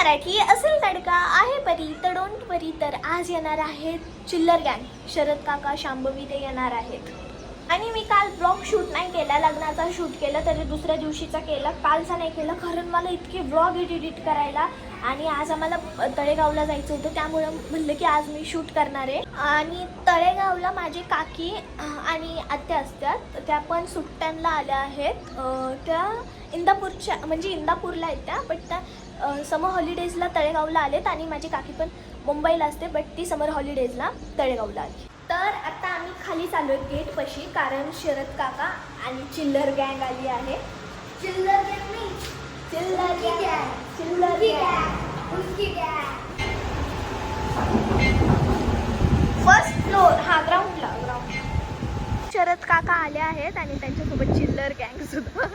मराठी असेल तडका आहे परी तर डोंट परी तर आज येणार आहेत चिल्लर गँग शरद काका शांभवी ते येणार आहेत. आणि मी काल ब्लॉग शूट नाही केला लग्नाचा शूट केला तरी दुसऱ्या दिवशीचा केला कालचा नाही केला कारण मला इतके ब्लॉग एडिट करायला. आणि आज आम्हाला तळेगावला जायचं होतं त्यामुळं म्हणलं की आज मी शूट करणार आहे. आणि तळेगावला माझी काकी आणि आत्या असतात त्या पण सुट्ट्यांना आल्या आहेत. त्या इंदापूरच्या म्हणजे इंदापूरला आहेत त्या बट त्या समर हॉलिडेजला तळेगावला आलेत आणि माझी काकी पण मुंबईला असते बट ती समर हॉलिडेजला तळेगावला आली तर आता आम्ही खाली चालू आहे गेटपाशी कारण शरद काका आणि चिल्लर गँग आली आहे. चिल्लर गँग नाही चिल्लर गँग चिल्लर फर्स्ट फ्लोर हा ग्राउंडला ग्राउंड शरद काका आले आहेत आणि त्यांच्यासोबत चिल्लर गँग सुद्धा.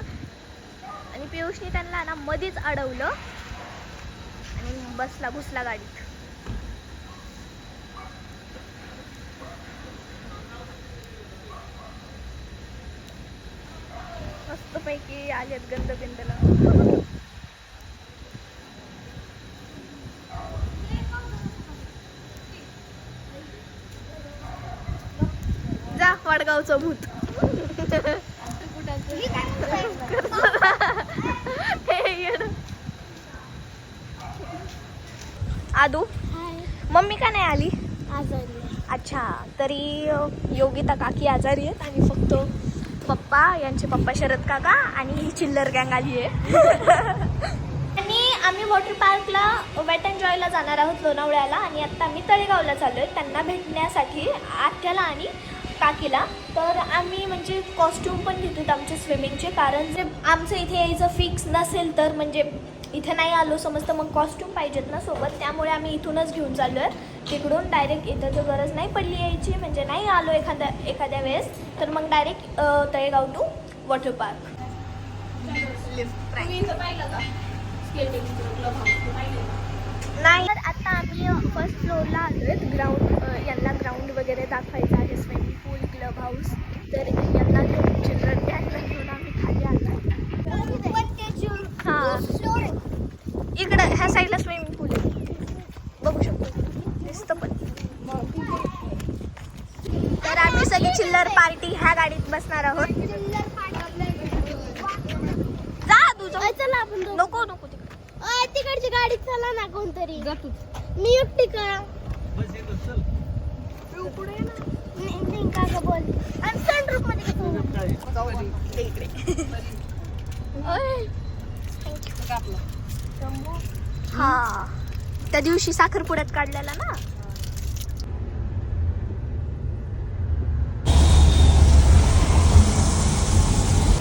पियुषनी त्यांना ना मध्येच अडवलं. आणि बसला घुसला गाडीत. मस्तपैकी आलेत गंध बिंदला जा वडगावचं भूत. आदू मम्मी का नाही आली? आजारी अच्छा तरी योगिता काकी आजारी आहेत आणि फक्त पप्पा यांचे पप्पा शरद काका आणि ही चिल्लर गँग आली आहे. आम्ही वॉटर पार्कला वेट अँड जॉयला जाणार आहोत लोणावळ्याला आणि आता आम्ही तळेगावला चाललो आहे त्यांना भेटण्यासाठी आत्याला आणि काकीला. तर आम्ही म्हणजे कॉस्ट्यूम पण घेतो आमचे स्विमिंगचे कारण जे आमचं इथे यायचं फिक्स नसेल तर म्हणजे इथे नाही आलो समजतं मग कॉस्ट्यूम पाहिजेत ना सोबत. त्यामुळे आम्ही इथूनच घेऊन चाललो आहे तिकडून डायरेक्ट इथं जर गरज नाही पडली यायची म्हणजे नाही आलो एखाद्या एखाद्या वेळेस. तर मग direct Talegaon to water park नाही. तर आता आम्ही फर्स्ट फ्लोअरला आलो आहेत ग्राउंड यांना ग्राउंड वगैरे दाखवायचं आहे. स्विमिंग पूल क्लब हाऊस तर यांना घेऊन चिल्ड्रन त्यांना घेऊन आम्ही खाली आलो हां. इकडं ह्या साईडला स्विमिंग पूल आहे. बघू शकतो. दिसतं पण. तर आम्ही सगळी चिल्लर पार्टी ह्या गाडीत बसणार आहोत जा तुझं चला आपण दोघं. नको नको तिकडे अय, तिकडची गाडी चला ना कोणतरी. मी एकटी का नाही, नाही, का गं बोल आणि सनरूफमध्ये कसं ते इकडे. अय, हा. त्या दिवशी साखरपुड्यात काढलेला ना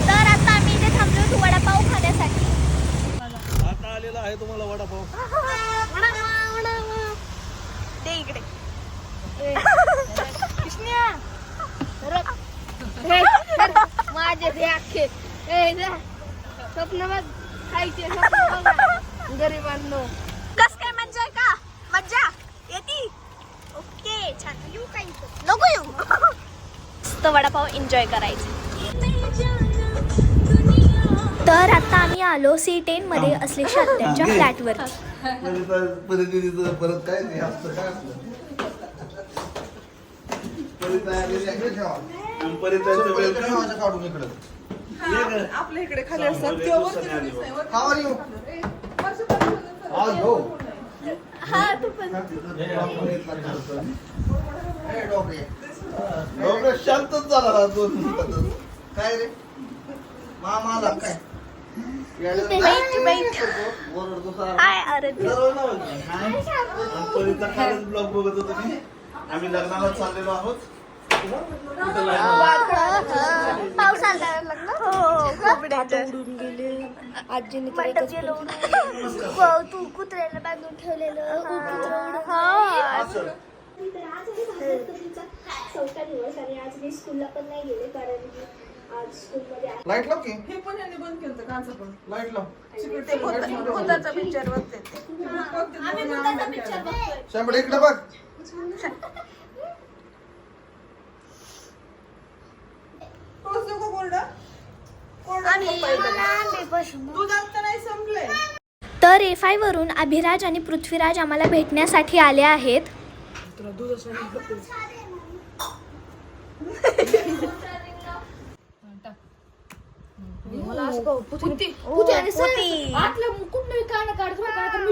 तर आता आम्ही इथे थांबलो वडापाव खाण्यासाठी आता आलेला आहे तुम्हाला वडापाव? ते इकडे. माझे ते अख्खे. ए, जा. स्वप्न बघ. खायचे गरिबांनो. कस काय मज्जा आहे का? मज्जा? येती? ओके छान. येऊ काही नको येऊ. मस्त वडापाव एन्जॉय करायचे. तर आता आम्ही आलो सी टेन मध्ये असलेल्या त्यांच्या फ्लॅटवर. परिस्थितीचं परत काय नाही असतं काय असलं? परिचयाच्या वेळेत काय काढून इकडं. आपल्या इकडे खाली असतात? हा तू पण. शांतच झाला. काय रे? मामा काय? ब्लॉग बघत होतो मी. आम्ही लग्नाला चाललेलो आहोत. पाऊस आला लग्न? हो उडून गेले. आजीने हो, तू कुत्र्याला बांधून ठेवलेलं. हा. असं. चौथा दिवस आणि आज मी स्कूलला पण नाही गेले कारण की लाइट लाव की? हे पण यांनी बंद केलं कांचं पण. लाइट लाव. ते भूत- भूताचा picture बघते ते. आम्ही भूताचा पिक्चर बघतोय. शंभर इकडे बघ. टोच नको कोरडं? कोरडं नको पहिलं. दूध आता नाही संपलंय तर ए फायवरून अभिराज आणि पृथ्वीराज आम्हाला भेटण्यासाठी आले आहेत. पुती पुती आणि पुती. आतलं मुकुट नाही काढ काढतो का तर मी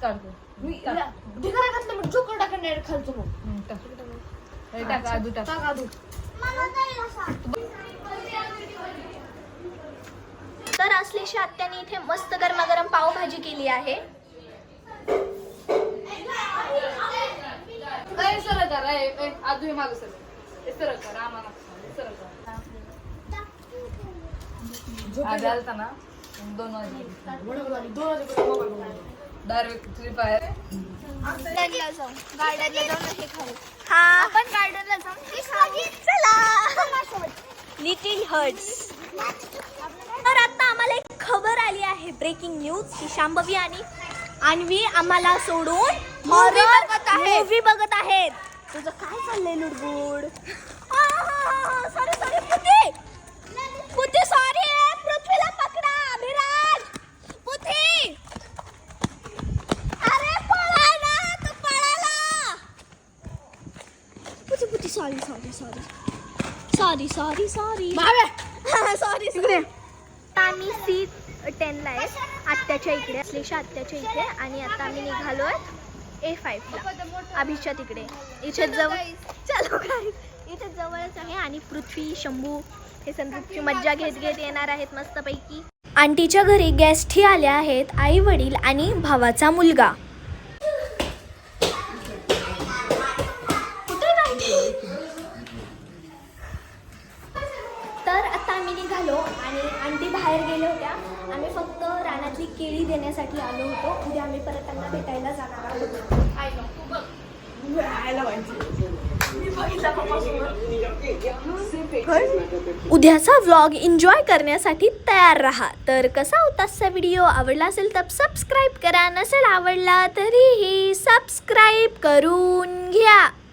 काढतो. मी ढिगारा घातलं म्हणजे जोकर खालचं मग. टाक. आदू टाक आदू तर असलेशी आत्याने इथे मस्त गरमागरम पावभाजी केली आहे. ए सरळ कर ए ए आदू हे मागं सर ए सरळ कर आम्हाला. सरळ कर. आधी आलता ना दोन वाजता डायरेक्ट थ्री फायर गार्डनला जाऊ. गार्डनला जाऊन हे खाऊ. हा. आपण गार्डनला जाऊन हे खाऊ चला. लिटिल हर्ट्स तर आता आम्हाला एक खबर आली आहे. ब्रेकिंग न्यूज की शांभवी आणि अन्वी आम्हाला सोडून मूवी बघत आहेत. तुझं काय चाललंय लुडबुड? Sorry sorry sorry sorry sorry sorry आम्ही सी टेनला आहे. आत्याच्या इकडे श्लेषा आत्याच्या इकडे आणि आता आम्ही निघालो आहे ए फाईव्हला अभिषा तिकडे. इथे जवळ चलो काय इथे जवळच आहे आणि पृथ्वी शंभू हे संदीपची मज्जा घेत घेत येणार आहेत मस्तपैकी. आंटीच्या घरी गेस्टही आल्या आहेत आई वडील आणि भावाचा मुलगा. आम्ही निघालो आणि आंटी बाहेर गेल्या होत्या. आम्ही फक्त रानातली केळी देण्यासाठी आलो होतो. उद्या आम्ही परत त्यांना भेटायला जाणार आहोत. उद्याचा व्लॉग एन्जॉय करण्यासाठी तयार राहा. तर कसा होता आजचा व्हिडिओ आवडला असेल तर सबस्क्राईब करा. नसेल आवडला तरीही सबस्क्राईब करून घ्या.